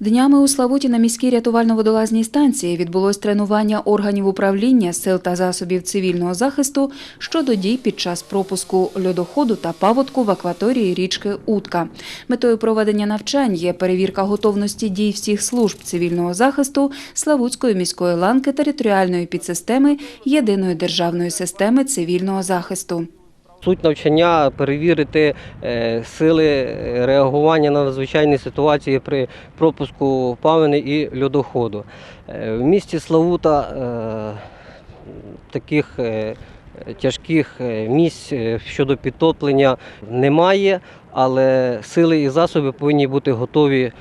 Днями у Славуті на міській рятувально-водолазній станції відбулось тренування органів управління сил та засобів цивільного захисту щодо дій під час пропуску льодоходу та паводку в акваторії річки Утка. Метою проведення навчань є перевірка готовності дій всіх служб цивільного захисту Славутської міської ланки територіальної підсистеми єдиної державної системи цивільного захисту. Суть навчання перевірити е, сили реагування на надзвичайні ситуації при пропуску павини і льодоходу. Е, В місті Славута е, таких е, тяжких е, місць е, щодо підтоплення немає, але сили і засоби повинні бути готові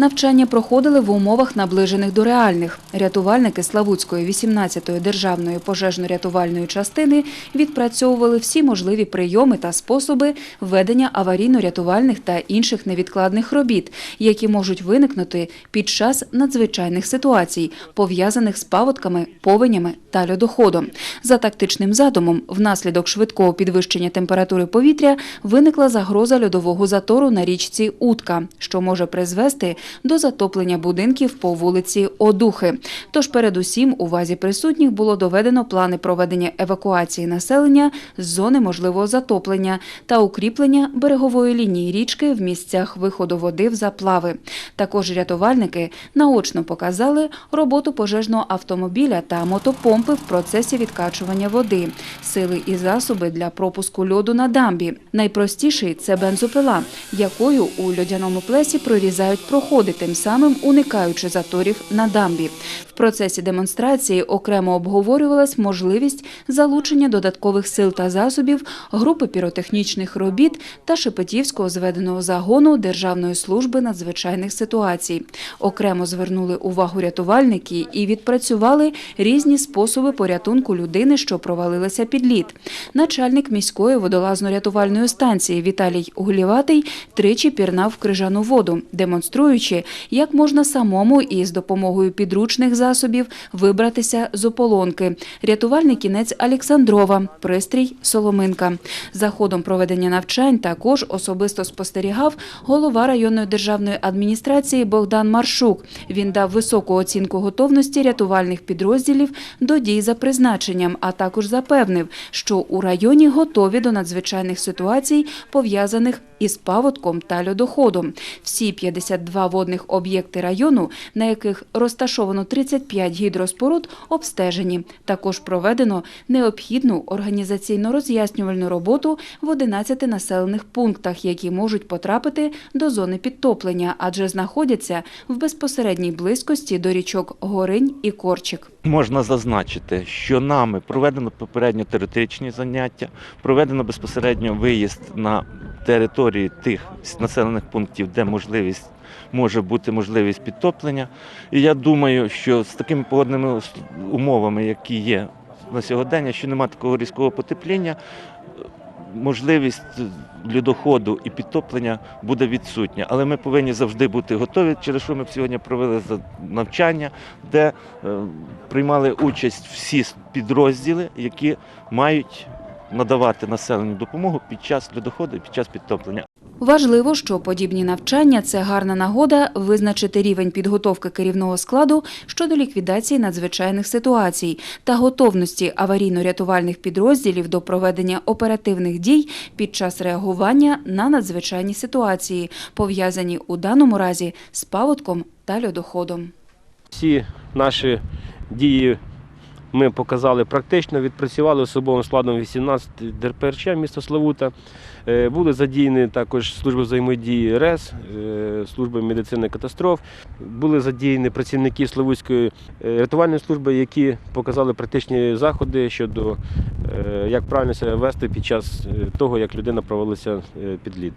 Навчання проходили в умовах, наближених до реальних. Рятувальники Славутської 18-ї державної пожежно-рятувальної частини відпрацьовували всі можливі прийоми та способи ведення аварійно-рятувальних та інших невідкладних робіт, які можуть виникнути під час надзвичайних ситуацій, пов'язаних з паводками, повенями та льодоходом. За тактичним задумом, внаслідок швидкого підвищення температури повітря виникла загроза льодового затору на річці Утка, що може призвести до затоплення будинків по вулиці Одухи. Тож передусім увазі присутніх було доведено плани проведення евакуації населення з зони можливого затоплення та укріплення берегової лінії річки в місцях виходу води в заплави. Також рятувальники наочно показали роботу пожежного автомобіля та мотопомпи в процесі відкачування води, сили і засоби для пропуску льоду на дамбі. Найпростіший це бензопила, якою у льодяному плесі прорізають проходи, тим самим уникаючи заторів на дамбі. В процесі демонстрації окремо обговорювалась можливість залучення додаткових сил та засобів групи піротехнічних робіт та Шепетівського зведеного загону Державної служби надзвичайних ситуацій. Окремо звернули увагу рятувальники і відпрацювали різні способи порятунку людини, що провалилася під лід. Начальник міської водолазно-рятувальної станції Віталій Гуліватий тричі пірнав крижану воду, демонструючи, як можна самому і з допомогою підручних засобів вибратися з ополонки. Рятувальний кінець Олександрова, пристрій Соломинка. За ходом проведення навчань також особисто спостерігав голова районної державної адміністрації Богдан Маршук. Він дав високу оцінку готовності рятувальних підрозділів до дій за призначенням, а також запевнив, що у районі готові до надзвичайних ситуацій, пов'язаних із паводком та льодоходом. Всі 52 водних об'єкти району, на яких розташовано 35 гідроспоруд, обстежені. Також проведено необхідну організаційно-роз'яснювальну роботу в 11 населених пунктах, які можуть потрапити до зони підтоплення, адже знаходяться в безпосередній близькості до річок Горинь і Корчик. Можна зазначити, що нами проведено попередньо теоретичні заняття, проведено безпосередньо виїзд на території тих населених пунктів, де можливість може бути можливість підтоплення. І я думаю, що з такими погодними умовами, які є на сьогодення, що немає такого різкого потепління, можливість льодоходу і підтоплення буде відсутня. Але ми повинні завжди бути готові, через що ми сьогодні провели навчання, де е, приймали участь всі підрозділи, які мають надавати населенню допомогу під час льодоходу і під час підтоплення. Важливо, що подібні навчання – це гарна нагода визначити рівень підготовки керівного складу щодо ліквідації надзвичайних ситуацій та готовності аварійно-рятувальних підрозділів до проведення оперативних дій під час реагування на надзвичайні ситуації, пов'язані у даному разі з паводком та льодоходом. Всі наші дії ми показали практично, відпрацювали особовим складом 18 ДРПРЧ міста Славута. Е, Були задіяні також служби взаємодії РЕС, е, служби медицини катастроф. Були задіяні працівники Славутської е, рятувальної служби, які показали практичні заходи щодо як правильно себе вести під час того, як людина провалилася під лід.